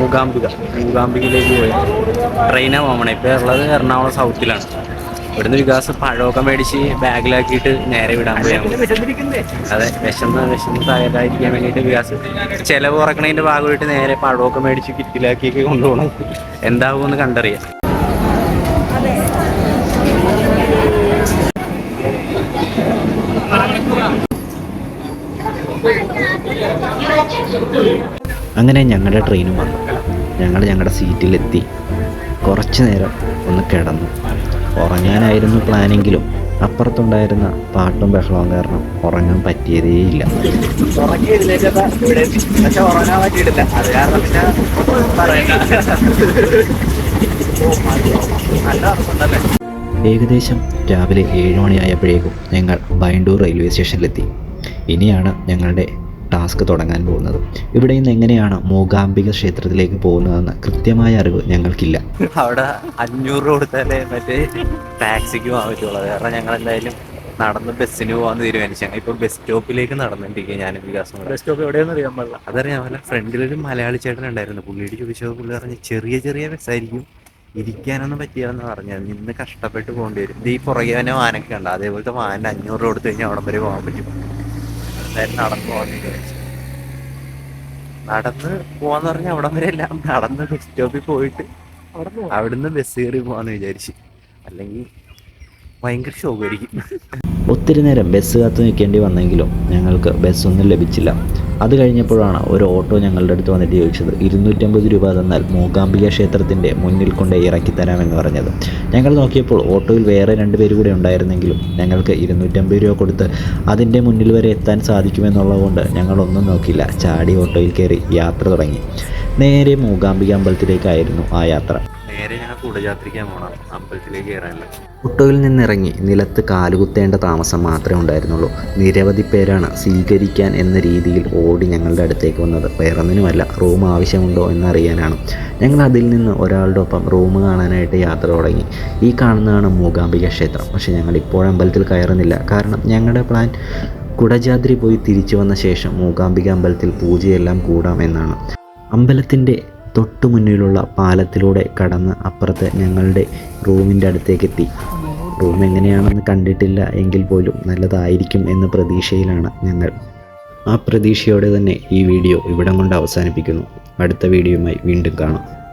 മൂകാംബിക. മൂകാംബികയിലേക്ക് പോയി. ട്രെയിനാണ് പോകണേ. ഇപ്പോൾ ഉള്ളത് എറണാകുളം സൗത്തിലാണ് ഇവിടുന്ന് വികാസ് പഴമൊക്കെ മേടിച്ച് ബാഗിലാക്കിയിട്ട് നേരെ വിടാൻ. അതെ വിശന്ന് വിശന്ന് തയ്യാറായിരിക്കാൻ വേണ്ടിയിട്ട് വികാസ് ചിലവ് കുറക്കണതിന്റെ ഭാഗമായിട്ട് നേരെ പഴമൊക്കെ മേടിച്ച് കിറ്റിലാക്കിയൊക്കെ കൊണ്ടുപോകണം. എന്താകുമെന്ന് കണ്ടറിയാം. അങ്ങനെ ഞങ്ങളുടെ ട്രെയിനും വന്നു. ഞങ്ങൾ ഞങ്ങളുടെ സീറ്റിലെത്തി കുറച്ച് നേരം ഒന്ന് കിടന്നു. ഉറങ്ങാനായിരുന്നു പ്ലാനെങ്കിലും അപ്പുറത്തുണ്ടായിരുന്ന പാട്ടും ബഹളവും കാരണം ഉറങ്ങാൻ പറ്റിയതേയില്ല. ഏകദേശം രാവിലെ ഏഴ് മണിയായപ്പോഴേക്കും ഞങ്ങൾ ബൈണ്ടൂർ റെയിൽവേ സ്റ്റേഷനിലെത്തി ഇനിയാണ് ഞങ്ങളുടെ ടാസ്ക് തുടങ്ങാൻ പോകുന്നത്. ഇവിടെ നിന്ന് എങ്ങനെയാണ് മൂകാംബിക ക്ഷേത്രത്തിലേക്ക് പോകുന്നതെന്ന് കൃത്യമായ അറിവ് ഞങ്ങൾക്കില്ല. അവിടെ അഞ്ഞൂറ് രൂപ കൊടുത്താലേ മറ്റേ ടാക്സിക്ക് പോകാൻ പറ്റുള്ളൂ കാരണം ഞങ്ങൾ എന്തായാലും നടന്ന് ബസ്സിന് പോകാൻ തീരുമാനിച്ചു. ഞങ്ങൾ ഇപ്പൊ ബസ് സ്റ്റോപ്പിലേക്ക് നടന്നിട്ടിരിക്കുക ഞാനും വികാസം ബസ് സ്റ്റോപ്പ് എവിടെയെന്ന് അറിയാൻ പാടില്ല. അതറിയാൻ പാടില്ല ഫ്രണ്ടിലൊരു മലയാളി ചേട്ടൻ ഉണ്ടായിരുന്നു. പുള്ളിയുടെ ചോദിച്ചത് പുള്ളി പറഞ്ഞു ചെറിയ ചെറിയ ബസ്സായിരിക്കും ഇരിക്കാനൊന്നും പറ്റിയാന്ന് പറഞ്ഞത് നിന്ന് കഷ്ടപ്പെട്ട് പോകേണ്ടി വരും. ഇത് ഈ പുറകെ തന്നെ വാനൊക്കെ ഉണ്ട് അതേപോലത്തെ വാനിന്റെ അഞ്ഞൂറ് രൂപ കൊടുത്തു കഴിഞ്ഞാൽ അവിടം വരെ പോകാൻ പറ്റും. എന്തായാലും നടന്നു പോകാൻ വിചാരിച്ചു. നടന്ന് പോവാന്ന് പറഞ്ഞ അവിടെ വരെ എല്ലാം നടന്ന് ബസ് സ്റ്റോപ്പിൽ പോയിട്ട് അവിടുന്ന് ബസ് കയറി പോവാന്ന് വിചാരിച്ചു. അല്ലെങ്കിൽ ഭയങ്കര ശോകമായിരിക്കും ഒത്തിരി നേരം ബസ് കാത്തു നിൽക്കേണ്ടി വന്നെങ്കിലും ഞങ്ങൾക്ക് ബസ്സൊന്നും ലഭിച്ചില്ല. അത് കഴിഞ്ഞപ്പോഴാണ് ഒരു ഓട്ടോ ഞങ്ങളുടെ അടുത്ത് വന്നിട്ട് ചോദിച്ചത് ഇരുന്നൂറ്റമ്പത് രൂപ തന്നാൽ മൂകാംബിക ക്ഷേത്രത്തിന്റെ മുന്നിൽ കൊണ്ട് ഇറക്കി തരാമെന്ന് പറഞ്ഞത്. ഞങ്ങൾ നോക്കിയപ്പോൾ ഓട്ടോയിൽ വേറെ രണ്ട് പേര് കൂടെ ഉണ്ടായിരുന്നെങ്കിലും ഞങ്ങൾക്ക് ഇരുന്നൂറ്റമ്പത് രൂപ കൊടുത്ത് അതിന്റെ മുന്നിൽ വരെ എത്താൻ സാധിക്കുമെന്നുള്ളതുകൊണ്ട് ഞങ്ങളൊന്നും നോക്കില്ല ചാടി ഓട്ടോയിൽ കയറി യാത്ര തുടങ്ങി. നേരെ മൂകാംബിക അമ്പലത്തിലേക്കായിരുന്നു ആ യാത്ര. നേരെ ഞങ്ങൾ കുടജാത്രിക്കാൻ പോകണം അമ്പലത്തിലേക്ക് കയറാനല്ല ഓട്ടോയിൽ നിന്നിറങ്ങി നിലത്ത് കാലുകുത്തേണ്ട താമസം മാത്രമേ ഉണ്ടായിരുന്നുള്ളൂ. നിരവധി പേരാണ് സ്വീകരിക്കാൻ എന്ന രീതിയിൽ ഓടി ഞങ്ങളുടെ അടുത്തേക്ക് വന്നത്. വേറൊന്നിനുമല്ല റൂം ആവശ്യമുണ്ടോ എന്നറിയാനാണ്. ഞങ്ങൾ അതിൽ നിന്ന് ഒരാളുടെ ഒപ്പം റൂം കാണാനായിട്ട് യാത്ര തുടങ്ങി. ഈ കാണുന്നതാണ് മൂകാംബിക ക്ഷേത്രം. പക്ഷേ ഞങ്ങൾ ഇപ്പോഴും അമ്പലത്തിൽ കയറുന്നില്ല. കാരണം ഞങ്ങളുടെ പ്ലാൻ കുടജാദ്രി പോയി തിരിച്ചു വന്ന ശേഷം മൂകാംബിക അമ്പലത്തിൽ പൂജയെല്ലാം കൂടാം എന്നാണ്. അമ്പലത്തിന്റെ തൊട്ടു മുന്നിലുള്ള പാലത്തിലൂടെ കടന്ന് അപ്പുറത്തെ ഞങ്ങളുടെ റൂമിന്റെ അടുത്തേക്ക് എത്തി. റൂം എങ്ങനെയാണെന്ന് കണ്ടിട്ടില്ല എങ്കിൽ പോലും നല്ലതായിരിക്കും എന്ന പ്രതീക്ഷയിലാണ് ഞങ്ങൾ. ആ പ്രതീക്ഷയോടെ തന്നെ ഈ വീഡിയോ ഇവിടം കൊണ്ട് അവസാനിപ്പിക്കുന്നു. അടുത്ത വീഡിയോയുമായി വീണ്ടും കാണാം.